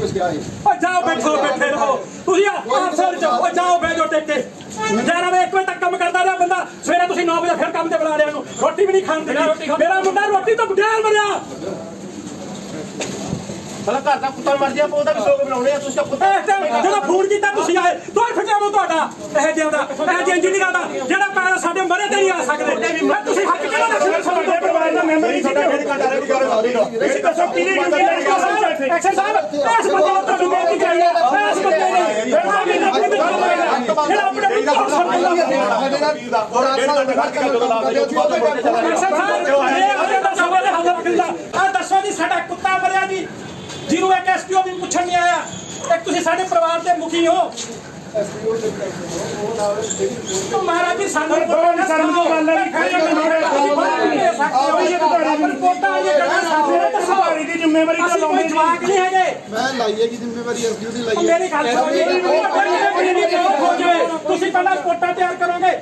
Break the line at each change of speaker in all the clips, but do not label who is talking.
ਕੁਝ ਕਿਹਾ ਹੈ
ਓ ਜਾਓ ਬੈਠੋ ਬੈਠੇ ਰਹੋ। ਤੁਸੀਂ ਅਫਸਰ ਚ ਓ ਜਾਓ ਜਾਓ ਟੇਕੇ ਜਰਾ ਵੇ ਇੱਕ ਵਜੇ ਤੱਕ ਕੰਮ ਕਰਦਾ ਰਿਹਾ ਬੰਦਾ। ਸਵੇਰੇ ਤੁਸੀਂ 9 ਵਜੇ ਫਿਰ ਕੰਮ ਤੇ ਬੁਲਾ ਲਿਆ ਨੂੰ ਰੋਟੀ ਵੀ ਨਹੀਂ ਖਾਣ ਦੇਣੀ ਮੇਰਾ ਮੁੰਡਾ ਰੋਟੀ ਤੋਂ ਬੁਢਿਆਲ ਮਰਿਆ।
ਭਲਾ ਘਰ ਦਾ ਕੁੱਤਾ ਮਰ ਗਿਆ ਉਹਦਾ ਵੀ ਸੋਗ ਬਣਾਉਣੇ ਆ ਤੁਸੀਂ ਤਾਂ ਕੁੱਤਾ
ਇਹ ਤੇ ਜਦੋਂ ਫੋਨ ਕੀਤਾ ਤੁਸੀਂ ਆਏ ਦੋਰ ਫਟਿਆ ਮੂੰ ਤੁਹਾਡਾ ਇਹ ਜਿਹਾ ਦਾ ਇਹ ਜਿਹੀ ਇੰਜੀਨੀਅਰ ਦਾ ਜਿਹੜਾ ਪੈਰ ਸਾਡੇ ਮਰੇ ਤੇ ਨਹੀਂ ਆ ਸਕਦੇ ਫਿਰ ਤੁਸੀਂ ਹੱਕ ਕਿਹੜਾ ਰੱਖਣਾ ਸਾਡੇ ਪਰਿਵਾਰ ਦਾ ਮੈਂਬਰ ਨਹੀਂ ਸਾਡਾ ਫਿਰ ਤੁਸੀਂ ਦੱਸੋ ਕਿਹਨੇ ਕਿਹਨੇ ਐਕਸ਼ਨ ਸਾਹਿਬ ਇਸ ਬੰਦੇ ਨੂੰ ਤੁਹਾਨੂੰ ਬੇਨਤੀ ਕਰੀ ਹੈ ਇਸ ਬੰਦੇ ਨੇ ਤਾਂ ਵੀ ਆਪਣੇ ਤੇ ਕੰਮ ਆਏਗਾ ਜਿਹੜਾ ਆਪਣੇ ਨੂੰ ਕਰ ਸਕਦਾ ਐਕਸ਼ਨ ਸਾਹਿਬ ਇਹ ਅਜੇ ਦਾ ਸਵਾਲ ਹੈ ਹੱਲ ਵਕੀਲ ਦਾ ਆ ਦੱਸੋ ਜੀ ਸਾਡਾ ਕੁੱਤਾ ਮਰਿਆ ਜੀ ਜਿਹਨੂੰ ਇੱਕ ਐਸਪੀਓ ਵੀ ਪੁੱਛਣ ਨਹੀਂ ਆਇਆ ਇੱਕ ਤੁਸੀਂ ਸਾਡੇ ਪਰਿਵਾਰ ਦੇ ਮੁਖੀ ਹੋ। ਮਹਾਰਾਜ ਜੀ ਸਾਨੂੰ
ਗੱਲ
ਰਿਪੋਰਟਾਂ ਗੱਲਾਂ
ਦੀ ਜ਼ਿੰਮੇਵਾਰੀ ਤਾਂ
ਜਵਾਕ ਨਹੀਂ। ਹੈਗੇ।
ਮੈਂ ਜ਼ਿੰਮੇਵਾਰੀ ਦੀ
ਮੇਰੀ ਗੱਲ ਸੁਣੋ। ਜੀ ਤੁਸੀਂ ਪਹਿਲਾਂ ਰਿਪੋਰਟਾਂ ਤਿਆਰ ਕਰੋਗੇ।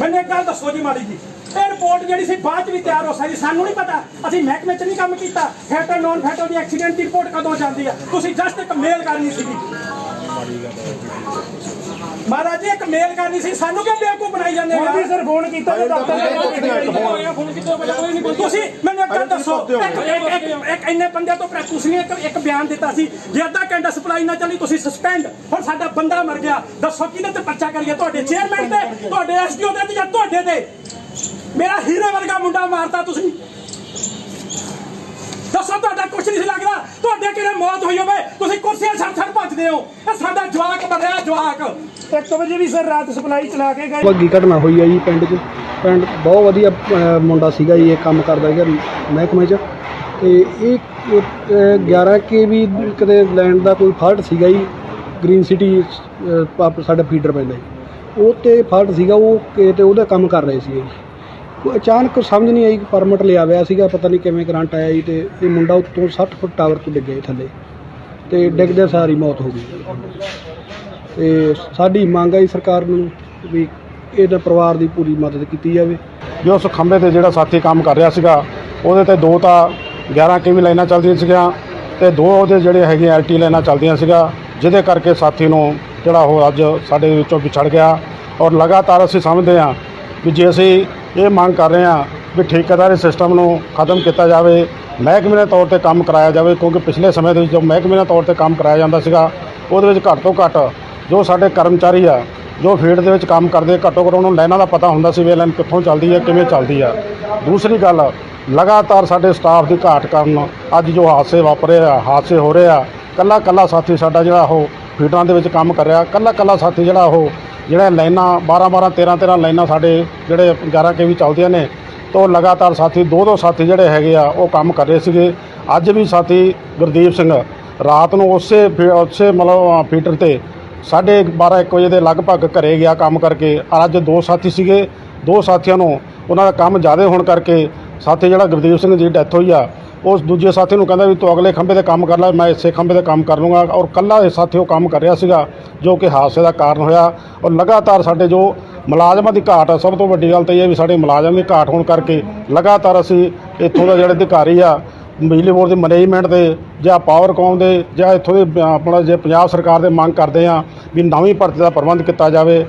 ਮੈਨੂੰ ਇੱਕ ਗੱਲ ਦੱਸੋ ਜੀ ਮਾੜੀ ਜੀ। ਇਹ ਰਿਪੋਰਟ ਜਿਹੜੀ ਸੀ ਬਾਅਦ ਚ ਵੀ ਤਿਆਰ ਹੋ ਸਕਦੀ। ਸਾਨੂੰ ਨਹੀਂ ਪਤਾ। ਅਸੀਂ ਮਹਿਕਮੇ ਚ ਨਹੀਂ ਕੰਮ ਕੀਤਾ। ਫੈਟਲ ਨੌਨ ਫੈਟਲ ਦੀ ਐਕਸੀਡੈਂਟ ਦੀ ਰਿਪੋਰਟ ਕਦੋਂ ਜਾਂਦੀ ਆ? ਤੁਸੀਂ ਜਸਟ ਇੱਕ ਮੇਲ ਕਰਨੀ ਸੀਗੀ। ਮਹਾਰਾਜ ਜੀ ਇੱਕ ਮੇਲ ਕਰਨੀ ਸੀ। ਸਾਨੂੰ ਕਿਉਂ ਬੇਵਕੂਫ ਬਣਾਈ ਜਾਂਦੇ ਹੋ?
ਜੀ ਸਰ ਫੋਨ ਕੀਤਾ ਤੇ ਦਫ਼ਤਰ
ਤੁਸੀਂ ਮੈਨੂੰ ਇੱਕ ਗੱਲ ਦੱਸੋ। ਇੱਕ ਇੰਨੇ ਬੰਦਿਆਂ ਤੋਂ ਪ੍ਰੇ- ਤੁਸੀਂ ਇੱਕ ਇੱਕ ਬਿਆਨ ਦਿੱਤਾ ਸੀ। ਜੇ ਅੱਧਾ ਘੰਟਾ ਸਪਲਾਈ ਨਾ ਚੱਲੀ ਤੁਸੀਂ ਸਸਪੈਂਡ ਹੁਣ ਸਾਡਾ ਬੰਦਾ ਮਰ ਗਿਆ। ਦੱਸੋ ਕਿਹਦੇ ਤੇ ਪਰਚਾ ਕਰੀਏ? ਤੁਹਾਡੇ ਚੇਅਰਮੈਨ ਤੇ ਤੁਹਾਡੇ ਐਸਡੀਓ ਤੇ ਜਾਂ ਤੁਹਾਡੇ ਤੇ? ਵਰਗਾ ਮੁੰਡਾ ਮਾਰਤਾ ਤੁਸੀਂ? ਦੱਸੋ ਤੁਹਾਡਾ ਕੁਛ ਨਹੀਂ ਲੱਗਦਾ। ਤੁਹਾਡੇ ਕਿਹੜੇ ਮੌਤ ਹੋਈ ਹੋਵੇ? ਤੁਸੀਂ ਕੁਰਸੀਆਂ ਛੱਡ ਛੱਡ ਭੱਜਦੇ ਹੋ। ਇਹ ਸਾਡਾ ਜਵਾਕ ਮਰਿਆ ਜਵਾਕ।
1 ਵਜੇ ਵੀ ਸਰ ਰਾਤ ਸਪਲਾਈ ਚਲਾ ਕੇ ਗਏ।
ਵੱਗੀ ਘਟਨਾ ਹੋਈ ਆ ਜੀ ਪਿੰਡ 'ਚ। ਪਿੰਡ ਬਹੁਤ ਵਧੀਆ ਮੁੰਡਾ ਸੀਗਾ ਜੀ ਇਹ ਕੰਮ ਕਰਦਾ ਸੀਗਾ ਮਹਿਕਮੇ 'ਚ। ਤੇ ਇਹ ਅਹ, 11 ਕੇ ਵੀ ਕਿਤੇ ਲੈਂਡ ਦਾ ਕੋਈ ਫਾਲਟ ਸੀਗਾ ਜੀ। ਗ੍ਰੀਨ ਸਿਟੀ ਸਾਡਾ ਫੀਡਰ ਪੈਂਦਾ ਜੀ। ਉਹ ਤੇ ਫਾਲਟ ਸੀਗਾ ਉਹ ਤੇ ਉਹਦਾ ਕੰਮ ਕਰ ਰਹੇ ਸੀ ਜੀ। ਉਹ ਅਚਾਨਕ ਸਮਝ ਨਹੀਂ ਆਈ ਕਿ ਪਰਮਿਟ ਲਿਆ ਹੋਇਆ ਸੀਗਾ, ਪਤਾ ਨਹੀਂ ਕਿਵੇਂ ਕਰੰਟ ਆਇਆ ਜੀ ਤੇ ਇਹ ਮੁੰਡਾ ਉੱਤੋਂ 60 ਫੁੱਟ ਟਾਵਰ ਤੋਂ ਡਿੱਗਿਆ ਜੀ ਥੱਲੇ ਤੇ ਡਿੱਗਦੇ ਸਾਰੀ ਮੌਤ ਹੋ ਗਈ। ਤੇ ਸਾਡੀ ਮੰਗ ਹੈ ਸਰਕਾਰ ਨੂੰ ਵੀ ਇਹਦਾ ਪਰਿਵਾਰ ਦੀ ਪੂਰੀ ਮਦਦ ਕੀਤੀ ਜਾਵੇ।
ਜੋ ਉਸ ਖੰਭੇ ਤੇ ਜਿਹੜਾ ਸਾਥੀ ਕੰਮ ਕਰ ਰਿਹਾ ਸੀਗਾ, ਉਹਦੇ ਤੇ ਦੋ ਤਾਂ 11 ਕੇਵੀ ਲਾਈਨਾਂ ਚੱਲਦੀਆਂ ਸੀਗੀਆਂ ਤੇ ਦੋ ਉਹਦੇ ਜਿਹੜੇ ਹੈਗੇ ਐਲਟੀ ਲਾਈਨਾਂ ਚੱਲਦੀਆਂ ਸੀਗਾ, ਜਿਹਦੇ ਕਰਕੇ ਸਾਥੀ ਨੂੰ ਜਿਹੜਾ ਉਹ ਅੱਜ ਸਾਡੇ ਵਿੱਚੋਂ ਵਿਛੜ ਗਿਆ ਔਰ ਲਗਾਤਾਰ ਅਸੀਂ ਸਮਝਦੇ ਹਾਂ ਵੀ ਜੇ ਅਸੀਂ ਇਹ ਮੰਗ ਕਰ ਰਹੇ ਹਾਂ ਵੀ ਠੇਕੇਦਾਰੀ ਸਿਸਟਮ ਨੂੰ ਖਤਮ ਕੀਤਾ ਜਾਵੇ, ਮਹਿਕਮੇ ਦੇ ਤੌਰ ਤੇ ਕੰਮ ਕਰਾਇਆ ਜਾਵੇ, ਕਿਉਂਕਿ ਪਿਛਲੇ ਸਮੇਂ ਦੇ ਵਿੱਚ ਜੋ ਮਹਿਕਮੇ ਦੇ ਤੌਰ ਤੇ ਕੰਮ ਕਰਾਇਆ ਜਾਂਦਾ ਸੀਗਾ, ਉਹਦੇ ਵਿੱਚ ਘੱਟ ਤੋਂ ਘੱਟ ਜੋ ਸਾਡੇ ਕਰਮਚਾਰੀ ਆ, ਜੋ ਫੀਲਡ ਦੇ ਵਿੱਚ ਕੰਮ ਕਰਦੇ ਘੱਟੋ ਘੱਟ ਉਹਨਾਂ ਨੂੰ ਲਾਈਨਾਂ ਦਾ ਪਤਾ ਹੁੰਦਾ ਸੀ ਵੀ ਲਾਈਨ ਕਿੱਥੋਂ ਚੱਲਦੀ ਹੈ ਕਿਵੇਂ ਚੱਲਦੀ ਆ। ਦੂਸਰੀ ਗੱਲ, ਲਗਾਤਾਰ ਸਾਡੇ ਸਟਾਫ ਦੀ ਘਾਟ ਕਾਰਨ ਅੱਜ ਜੋ ਹਾਦਸੇ ਵਾਪਰੇ ਆ, ਹਾਦਸੇ ਹੋ ਰਹੇ ਆ ਕੱਲਾ ਕੱਲਾ ਸਾਥੀ ਸਾਡਾ ਜਿਹੜਾ ਉਹ ਫੀਡਰਾਂ ਦੇ ਵਿੱਚ ਕੰਮ ਕਰ ਰਿਹਾ ਕੱਲਾ ਕੱਲਾ ਸਾਥੀ ਜਿਹੜਾ ਉਹ ਜਿਹੜਾ ਲਾਈਨਾਂ 12 12 13 13 ਲਾਈਨਾਂ ਸਾਡੇ ਜਿਹੜੇ 11 ਕੇ ਵੀ ਚੱਲਦੀਆਂ ਨੇ, ਤੋਂ ਲਗਾਤਾਰ ਸਾਥੀ ਦੋ ਦੋ ਸਾਥੀ ਜਿਹੜੇ ਹੈਗੇ ਆ, ਉਹ ਕੰਮ ਕਰ ਰਹੇ ਸੀਗੇ। ਅੱਜ ਵੀ ਸਾਥੀ ਗੁਰਦੀਪ ਸਿੰਘ, ਰਾਤ ਨੂੰ ਉਸੇ ਫੀ- ਉਸੇ ਮਤਲਬ ਫੀਟਰ ਤੇ ਸਾਢੇ 12 1 ਵਜੇ ਦੇ ਲਗਭਗ ਘਰੇ ਗਿਆ ਕੰਮ ਕਰਕੇ। ਅੱਜ ਦੋ ਸਾਥੀ ਸੀਗੇ, ਦੋ ਸਾਥੀਆਂ ਨੂੰ ਉਹਨਾਂ ਦਾ ਕੰਮ ਜ਼ਿਆਦਾ ਹੋਣ ਕਰਕੇ ਸਾਥੀ ਜਿਹੜਾ ਗੁਰਦੀਪ ਸਿੰਘ ਜੀ ਡੈਥ ਹੋਈ ਆ ਉਸ ਦੂਜੇ ਸਾਥੀ ਨੂੰ ਕਹਿੰਦਾ ਵੀ ਤੂੰ ਅਗਲੇ ਖੰਭੇ ਤੇ ਕੰਮ ਕਰ ਲੈ, ਮੈਂ ਇਸੇ ਖੰਭੇ ਤੇ ਕੰਮ ਕਰ ਲੂੰਗਾ। ਔਰ ਕੱਲਾ ਇਹ ਸਾਥੀ ਉਹ ਕੰਮ ਕਰ ਰਿਹਾ ਸੀਗਾ, ਜੋ ਕਿ ਹਾਦਸੇ ਦਾ ਕਾਰਨ ਹੋਇਆ। ਔਰ ਲਗਾਤਾਰ ਸਾਡੇ ਜੋ ਮੁਲਾਜ਼ਮਾਂ ਦੀ ਘਾਟ ਆ, ਸਭ ਤੋਂ ਵੱਡੀ ਗੱਲ ਤਾਂ ਇਹ ਹੈ ਵੀ ਸਾਡੇ ਮੁਲਾਜ਼ਮ ਦੀ ਘਾਟ ਹੋਣ ਕਰਕੇ ਲਗਾਤਾਰ ਅਸੀਂ ਇੱਥੋਂ ਦਾ ਜਿਹੜੇ ਅਧਿਕਾਰੀ ਆ, ਬਿਜਲੀ ਬੋਰਡ ਦੇ ਮੈਨੇਜਮੈਂਟ ਦੇ, ਜਾਂ ਪਾਵਰਕੌਮ ਦੇ, ਜਾਂ ਇੱਥੋਂ ਦੇ ਆਪਣਾ ਜੇ ਪੰਜਾਬ ਸਰਕਾਰ ਦੇ ਮੰਗ ਕਰਦੇ ਆ ਵੀ ਨਵੀਂ ਭਰਤੀ ਦਾ ਪ੍ਰਬੰਧ ਕੀਤਾ ਜਾਵੇ।